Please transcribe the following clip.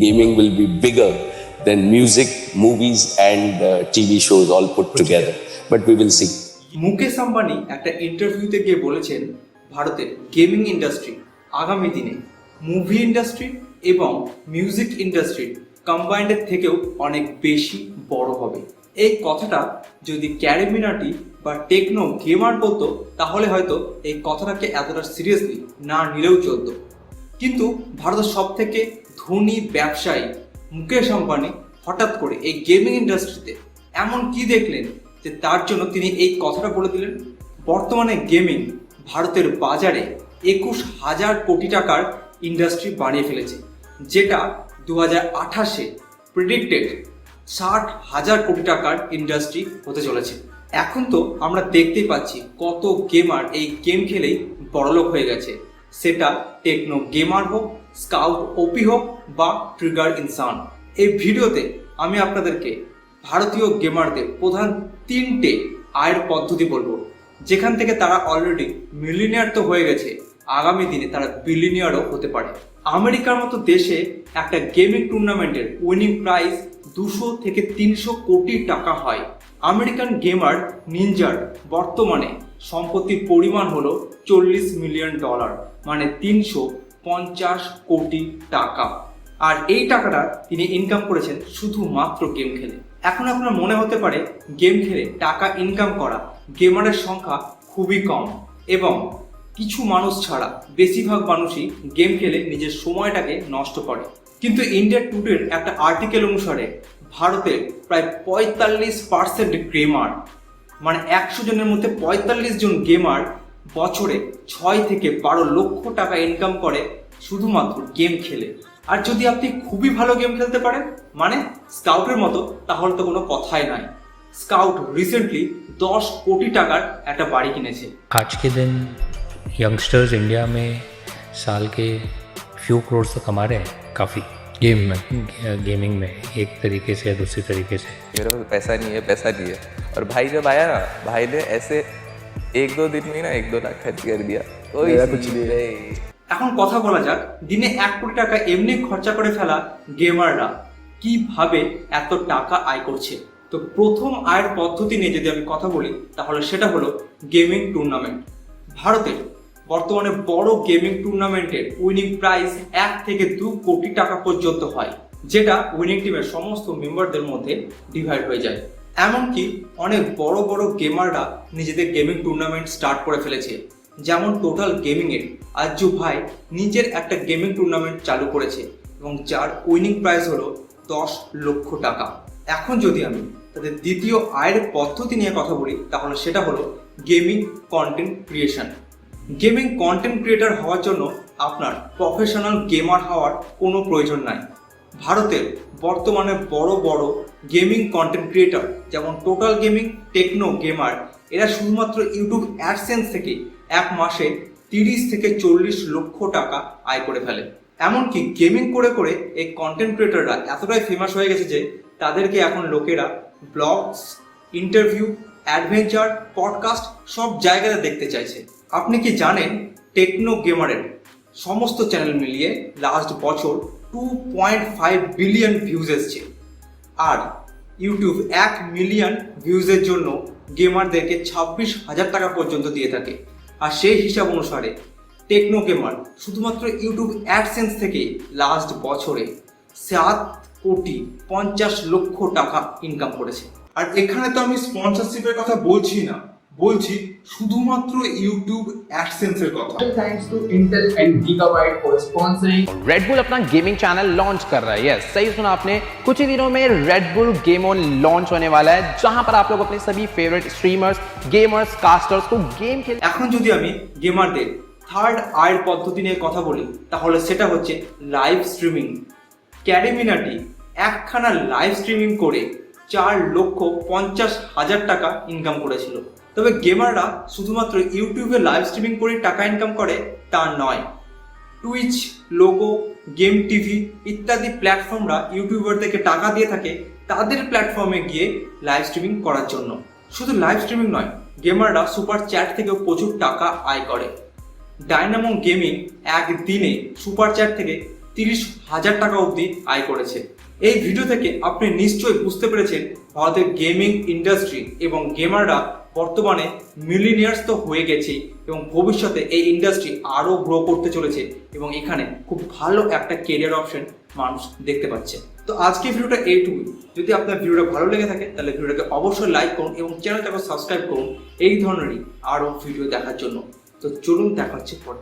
Gaming will be bigger than music, movies, and uh, TV shows all put together. But we will see. Mukesh Ambani একটা ইন্টারভিউতে গিয়ে বলেছেন ভারতের gaming industry আগামী দিনে মুভি ইন্ডাস্ট্রি এবং মিউজিক ইন্ডাস্ট্রি কম্বাইন্ডের থেকেও অনেক বেশি বড় হবে এই কথাটা যদি ক্যারিমিনাটি বা টেকনো গেমার বলতো তাহলে হয়তো এই কথাটাকে এতটা সিরিয়াসলি না নিলেও চলতো কিন্তু ভারতের সব থেকে ধনী ব্যবসায়ী মুকেশ আম্বানি হঠাৎ করে এই গেমিং ইন্ডাস্ট্রিতে এমন কি দেখলেন যে তার জন্য তিনি এই কথাটা বলে দিলেন? বর্তমানে গেমিং ভারতের বাজারে একুশ হাজার কোটি টাকার ইন্ডাস্ট্রি বানিয়ে ফেলেছে, যেটা দু হাজার আঠাশে প্রিডিক্টেড ষাট হাজার কোটি টাকার ইন্ডাস্ট্রি হতে চলেছে। এখন তো আমরা দেখতেই পাচ্ছি কত গেমার এই গেম খেলেই বড়লোক হয়ে গেছে। সেটা টেকনো গেমার হোক স্কাউট, ওপি হোক বা ট্রিগার ইনসান। এই ভিডিওতে আমি আপনাদেরকে ভারতীয় গেমারদের প্রধান তিনটে আয়ের পদ্ধতি বলব। যেখান থেকে তারা অলরেডি মিলিনিয়ার তো হয়ে গেছে, আগামী দিনে তারা বিলিনিয়ারও হতে পারে। আমেরিকার মতো দেশে একটা গেমিং টুর্নামেন্টের উইনিং প্রাইস দুশো থেকে তিনশো কোটি টাকা হয়। আমেরিকান গেমার নিনজার বর্তমানে সম্পত্তির পরিমাণ হলো চল্লিশ মিলিয়ন ডলার মানে তিনশো পঞ্চাশ কোটি টাকা। আর এই টাকাটা তিনি ইনকাম করেছেন শুধুমাত্র গেম খেলে। এখন আপনার মনে হতে পারে গেম খেলে টাকা ইনকাম করা গেমারের সংখ্যা খুবই কম এবং কিছু মানুষ ছাড়া বেশিরভাগ মানুষই গেম খেলে নিজের সময়টাকে নষ্ট করে। কিন্তু ইন্ডিয়া টুডের একটা আর্টিকেল অনুসারে ভারতের প্রায় পঁয়তাল্লিশ পার্সেন্ট গেমার মানে একশো জনের মধ্যে পঁয়তাল্লিশ জন গেমার বছরে ছয় থেকে বারো লক্ষ টাকা ইনকাম করে শুধুমাত্র গেম খেলে আর যদি আপনি খুবই ভালো গেম খেলতে পারেন মানে স্কাউটের মতো তাহলে তো কোনো কথাই নাই স্কাউট রিসেন্টলি দশ কোটি টাকার একটা বাড়ি কিনেছে आज के दिन यंगस्टर्स इंडिया में साल के फ्यू करोड़ तो कमा रहे हैं काफ़ी गेम में गेमिंग में एक तरीके से या दूसरी तरीके से मेरे पास पैसा नहीं है पैसा नहीं है और भाई जब आया ना भाई ने ऐसे एक दो दिन में ना एक दो लाख खर्च कर दिया कोई कुछ नहीं এখন কথা বলা যাক দিনে এক কোটি টাকা এমনি খরচা করে ফেলা গেমাররা কিভাবে এত টাকা আয় করছে তো প্রথম আয়ের পদ্ধতি নিয়ে যদি আমি কথা বলি তাহলে সেটা হলো গেমিং টুর্নামেন্ট ভারতের বর্তমানে বড় গেমিং টুর্নামেন্টের উইনিং প্রাইস এক থেকে দু কোটি টাকা পর্যন্ত হয় যেটা উইনিং টিমের সমস্ত মেম্বারদের মধ্যে ডিভাইড হয়ে যায় এমনকি অনেক বড় বড় গেমাররা নিজেদের গেমিং টুর্নামেন্ট স্টার্ট করে ফেলেছে। যেমন টোটাল গেমিং এর আজ্জু ভাই নিজের একটা গেমিং টুর্নামেন্ট চালু করেছে এবং যার উইনিং প্রাইস হলো দশ লক্ষ টাকা। এখন যদি আমি তাদের দ্বিতীয় আয়ের পদ্ধতি নিয়ে কথা বলি, তাহলে সেটা হলো gaming content creation gaming content creator হওয়ার জন্য আপনার প্রফেশনাল গেমার হওয়ার কোনো প্রয়োজন নাই। ভারতের বর্তমানে বড় বড় গেমিং কন্টেন্ট ক্রিয়েটর যেমন টোটাল গেমিং টেকনো গেমার এরা শুধুমাত্র ইউটিউব অ্যাডসেন্স থেকে এক মাসে তিরিশ থেকে চল্লিশ লক্ষ টাকা আয় করে ফেলে। এমনকি গেমিং করে করে এই কন্টেন্ট ক্রিয়েটররা এতটাই ফেমাস হয়ে গেছে যে তাদেরকে এখন লোকেরা ব্লগস ইন্টারভিউ অ্যাডভেঞ্চার পডকাস্ট সব জায়গাতে দেখতে চাইছে। আপনি কি জানেন টেকনো গেমারের সমস্ত চ্যানেল মিলিয়ে লাস্ট বছর two point five billion views এসছে। আর ইউটিউব এক মিলিয়ন ভিউজের জন্য গেমারদেরকে ছাব্বিশ হাজার টাকা পর্যন্ত দিয়ে থাকে। আর সেই হিসাব অনুসারে টেকনো গেমার শুধুমাত্র ইউটিউব অ্যাডসেন্স থেকে লাস্ট বছরে সাত কোটি পঞ্চাশ লক্ষ টাকা ইনকাম করেছে। আর এখানে তো আমি স্পন্সরশিপের কথা বলছি না, বলছি শুধুমাত্র ইউটিউব অ্যাডসেন্সের কথা thanks to Intel and Gigabyte for sponsoring Red Bull अपना गेमिंग चैनल लॉन्च कर रहा है यस सही सुना आपने कुछ ही दिनों में Red Bull game on launch होने वाला है जहां पर आप लोग अपने सभी फेवरेट स्ट्रीमर्स गेमर्स कास्टर्स को गेम खेल এখন যদি আমি গেমারদের থার্ড আয়ের পদ্ধতি নিয়ে কথা বলি তাহলে সেটা হচ্ছে লাইভ স্ট্রিমিং ক্যারিমিনাটি একখানা লাইভ স্ট্রিমিং করে চার লক্ষ পঞ্চাশ হাজার টাকা ইনকাম করেছিল তবে গেমাররা শুধুমাত্র ইউটিউবে লাইভ স্ট্রিমিং করে টাকা ইনকাম করে, তা নয়। টুইচ লোগো গেম টিভি ইত্যাদি প্ল্যাটফর্মরা ইউটিউবারদেরকে টাকা দিয়ে থাকে তাদের প্ল্যাটফর্মে গিয়ে লাইভ স্ট্রিমিং করার জন্য। শুধু লাইভ স্ট্রিমিং নয়, গেমাররা সুপার চ্যাট থেকেও প্রচুর টাকা আয় করে। ডায়নামো গেমিং একদিনে সুপার চ্যাট থেকে তিরিশ হাজার টাকা অবধি আয় করেছে। এই ভিডিও থেকে আপনি নিশ্চয়ই বুঝতে পেরেছেন ভারতের গেমিং ইন্ডাস্ট্রি এবং গেমাররা বর্তমানে মিলিনিয়ার্স তো হয়ে গেছে এবং ভবিষ্যতে এই ইন্ডাস্ট্রি আরও গ্রো করতে চলেছে এবং এখানে খুব ভালো একটা কেরিয়ার অপশন মানুষ দেখতে পাচ্ছে। তো আজকে ভিডিওটা এইটুকুই। যদি আপনার ভিডিওটা ভালো লেগে থাকে, তাহলে ভিডিওটাকে অবশ্যই লাইক করুন এবং চ্যানেলটাকে সাবস্ক্রাইব করুন। এই ধরনেরই আরও ভিডিও দেখার জন্য। তো চলুন দেখাচ্ছে পরে